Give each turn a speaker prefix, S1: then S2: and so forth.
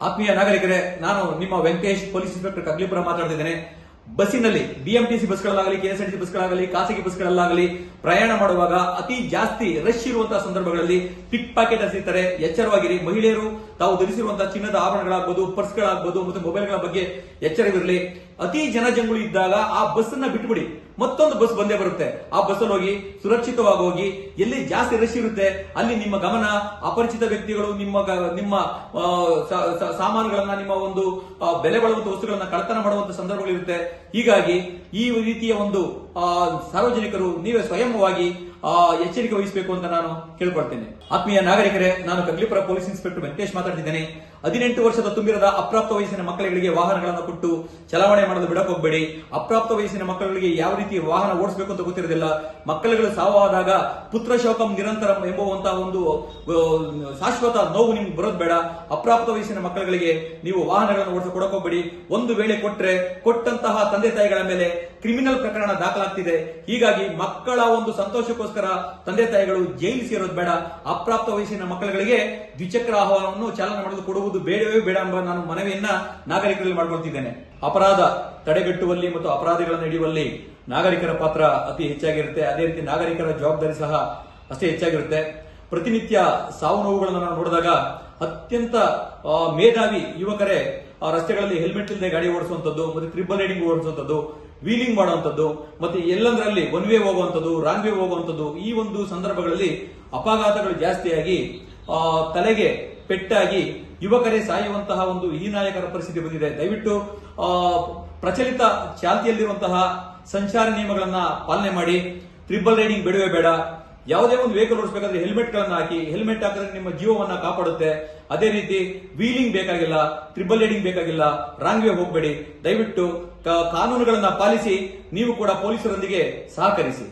S1: ಆತ್ಮೀಯ ನಾಗರಿಕರೇ, ನಾನು ನಿಮ್ಮ ವೆಂಕಟೇಶ್ ಪೊಲೀಸ್ ಇನ್ಸ್ಪೆಕ್ಟರ್ ಕಗ್ಲಿಪುರ ಮಾತಾಡ್ತಿದ್ದೇನೆ. ಬಸ್ಸಿನಲ್ಲಿ ಬಿಎಂಟಿಸಿ ಬಸ್ಗಳಲ್ಲಾಗಲಿ ಕೆಎಸ್ಆರ್ಟಿಸಿ ಬಸ್ಗಳಾಗಲಿ ಖಾಸಗಿ ಬಸ್ಗಳಲ್ಲಾಗಲಿ ಪ್ರಯಾಣ ಮಾಡುವಾಗ ಅತಿ ಜಾಸ್ತಿ ರಶ್ ಇರುವಂತಹ ಸಂದರ್ಭಗಳಲ್ಲಿ ಪಿಕ್ ಪಾಕೆಟ್ ಎಸೆಯುತ್ತಾರೆ ಎಚ್ಚರವಾಗಿರಿ. ಮಹಿಳೆಯರು ತಾವು ಧರಿಸಿರುವಂತಹ ಚಿನ್ನದ ಆಭರಣಗಳಾಗಬಹುದು ಪರ್ಸ್ಗಳಾಗಬಹುದು ಮತ್ತು ಮೊಬೈಲ್ಗಳ ಬಗ್ಗೆ ಎಚ್ಚರವಿರಲಿ. ಅತಿ ಜನಜಂಗುಳಿ ಇದ್ದಾಗ ಆ ಬಸ್ ಅನ್ನ ಬಿಟ್ಬಿಡಿ. ಮತ್ತೊಂದು ಬಸ್ ಬಂದೇ ಬರುತ್ತೆ. ಆ ಬಸ್ಸಲ್ಲಿ ಹೋಗಿ ಸುರಕ್ಷಿತವಾಗಿ ಹೋಗಿ ಎಲ್ಲಿ ಜಾಸ್ತಿ ರಶ್ ಇರುತ್ತೆ, ಅಲ್ಲಿ ನಿಮ್ಮ ಗಮನ, ಅಪರಿಚಿತ ವ್ಯಕ್ತಿಗಳು ನಿಮ್ಮ ನಿಮ್ಮ ಸಾಮಾನುಗಳನ್ನ ನಿಮ್ಮ ಒಂದು ಬೆಲೆ ಬಾಳುವಂತ ವಸ್ತುಗಳನ್ನ ಕಳತನ ಮಾಡುವಂತ ಸಂದರ್ಭಗಳಿರುತ್ತೆ. ಹೀಗಾಗಿ ಈ ರೀತಿಯ ಒಂದು ಸಾರ್ವಜನಿಕರು ನೀವೇ ಸ್ವಯಂವಾಗಿ ಆ, ಎಚ್ಚರಿಕೆ ವಹಿಸಬೇಕು ಅಂತ ನಾನು ಕೇಳ್ಕೊಳ್ತೇನೆ. ಆತ್ಮೀಯ ನಾಗರಿಕರೇ ನಾನು ಕಗ್ಲಿಪುರ ಪೊಲೀಸ್ ಇನ್ಸ್ಪೆಕ್ಟರ್ ವೆಂಕಟೇಶ್ ಮಾತಾಡ್ತಿದ್ದೇನೆ. ಹದಿನೆಂಟು ವರ್ಷದ ತುಂಬಿರದ ಅಪ್ರಾಪ್ತ ವಯಸ್ಸಿನ ಮಕ್ಕಳಿಗೆ ವಾಹನಗಳನ್ನು ಕೊಟ್ಟು ಚಲಾವಣೆ ಮಾಡಲು ಬಿಡಕ್ಕೆ ಹೋಗಬೇಡಿ. ಅಪ್ರಾಪ್ತ ವಯಸ್ಸಿನ ಮಕ್ಕಳಿಗೆ ಯಾವ ರೀತಿ ವಾಹನ ಓಡಿಸಬೇಕು ಅಂತ ಗೊತ್ತಿರೋದಿಲ್ಲ. ಮಕ್ಕಳುಗಳು ಸಾವಾದಾಗ ಪುತ್ರ ಶೋಕಂ ನಿರಂತರಂ ಎಂಬುವಂತಹ ಒಂದು ಆ, ಶಾಶ್ವತ ನೋವು ನಿಮ್ಗೆ ಬರೋದು ಬೇಡ. ಅಪ್ರಾಪ್ತ ವಯಸ್ಸಿನ ಮಕ್ಕಳಿಗೆ ನೀವು ವಾಹನಗಳನ್ನು ಓಡಿಸಿ ಕೊಡಕ್ಕೆ ಹೋಗ್ಬೇಡಿ. ಒಂದು ವೇಳೆ ಕೊಟ್ರೆ ಕೊಟ್ಟಂತಹ ತಂದೆ ತಾಯಿಗಳ ಮೇಲೆ ಕ್ರಿಮಿನಲ್ ಪ್ರಕರಣ ದಾಖಲಾಗ್ತಿದೆ ಹೀಗಾಗಿ ಮಕ್ಕಳ ಒಂದು ಸಂತೋಷಕ್ಕೋಸ್ಕರ ತಂದೆ ತಾಯಿಗಳು ಜೈಲು ಸೇರೋದು ಬೇಡ. ಅಪ್ರಾಪ್ತ ವಯಸ್ಸಿನ ಮಕ್ಕಳುಗಳಿಗೆ ದ್ವಿಚಕ್ರ ಆಹ್ವಾನವನ್ನು ಚಾಲನೆ ಮಾಡಲು ಕೊಡುವುದು ಬೇಡವೇ ಬೇಡ ಎಂಬ ನಾನು ಮನವಿಯನ್ನ ನಾಗರಿಕರಲ್ಲಿ ಮಾಡ್ಕೊಳ್ತಿದ್ದೇನೆ. ಅಪರಾಧ ತಡೆಗಟ್ಟುವಲ್ಲಿ ಮತ್ತು ಅಪರಾಧಿಗಳನ್ನು ಹಿಡಿಯುವಲ್ಲಿ ನಾಗರಿಕರ ಪಾತ್ರ ಅತಿ ಹೆಚ್ಚಾಗಿರುತ್ತೆ. ಅದೇ ರೀತಿ ನಾಗರಿಕರ ಜವಾಬ್ದಾರಿ ಸಹ ಅಷ್ಟೇ ಹೆಚ್ಚಾಗಿರುತ್ತೆ. ಪ್ರತಿನಿತ್ಯ ಸಾವು ನೋವುಗಳನ್ನು ನಾವು ನೋಡಿದಾಗ ಅತ್ಯಂತ ಮೇಧಾವಿ ಯುವಕರೇ ರಸ್ತೆಗಳಲ್ಲಿ ಹೆಲ್ಮೆಟ್ ಇಲ್ಲದೆ ಗಾಡಿ ಓಡಿಸುವಂತದ್ದು ಮತ್ತೆ ತ್ರಿಬಲ್ ರೈಡಿಂಗ್ ಓಡಿಸುವಂತದ್ದು ವೀಲಿಂಗ್ ಮಾಡುವಂತದ್ದು ಮತ್ತೆ ಎಲ್ಲಂದ್ರಲ್ಲಿ ಒನ್ ವೇ ಹೋಗುವಂತದ್ದು ರಾಂಗ್ ವೇ ಹೋಗುವಂತದ್ದು ಈ ಒಂದು ಸಂದರ್ಭಗಳಲ್ಲಿ ಅಪಘಾತಗಳು ಜಾಸ್ತಿಯಾಗಿ ಆ, ತಲೆಗೆ ಪೆಟ್ಟಾಗಿ ಯುವಕರೇ ಸಾಯುವಂತಹ ಒಂದು ಹೀನಾಯಕರ ಪರಿಸ್ಥಿತಿ ಬಂದಿದೆ. ದಯವಿಟ್ಟು ಆ, ಪ್ರಚಲಿತ ಚಾಲ್ತಿಯಲ್ಲಿರುವಂತಹ ಸಂಚಾರ ನಿಯಮಗಳನ್ನ ಪಾಲನೆ ಮಾಡಿ. ತ್ರಿಬಲ್ ರೈಡಿಂಗ್ ಬಿಡುವೆ ಬೇಡ. ಯಾವುದೇ ಒಂದು ವೆಹಿಕಲ್ ಓಡಿಸಬೇಕಾದ್ರೆ ಹೆಲ್ಮೆಟ್ ಗಳನ್ನ ಹಾಕಿ ಹೆಲ್ಮೆಟ್ ಹಾಕಿದ್ರೆ ನಿಮ್ಮ ಜೀವವನ್ನ ಕಾಪಾಡುತ್ತೆ. ಅದೇ ರೀತಿ ವೀಲಿಂಗ್ ಬೇಕಾಗಿಲ್ಲ ತ್ರಿಬಲ್ ರೈಡಿಂಗ್ ಬೇಕಾಗಿಲ್ಲ ರಾಂಗ್ ವೇ ಹೋಗಬೇಡಿ. ದಯವಿಟ್ಟು ಕಾನೂನುಗಳನ್ನ ಪಾಲಿಸಿ, ನೀವು ಕೂಡ ಪೊಲೀಸರೊಂದಿಗೆ ಸಹಕರಿಸಿ.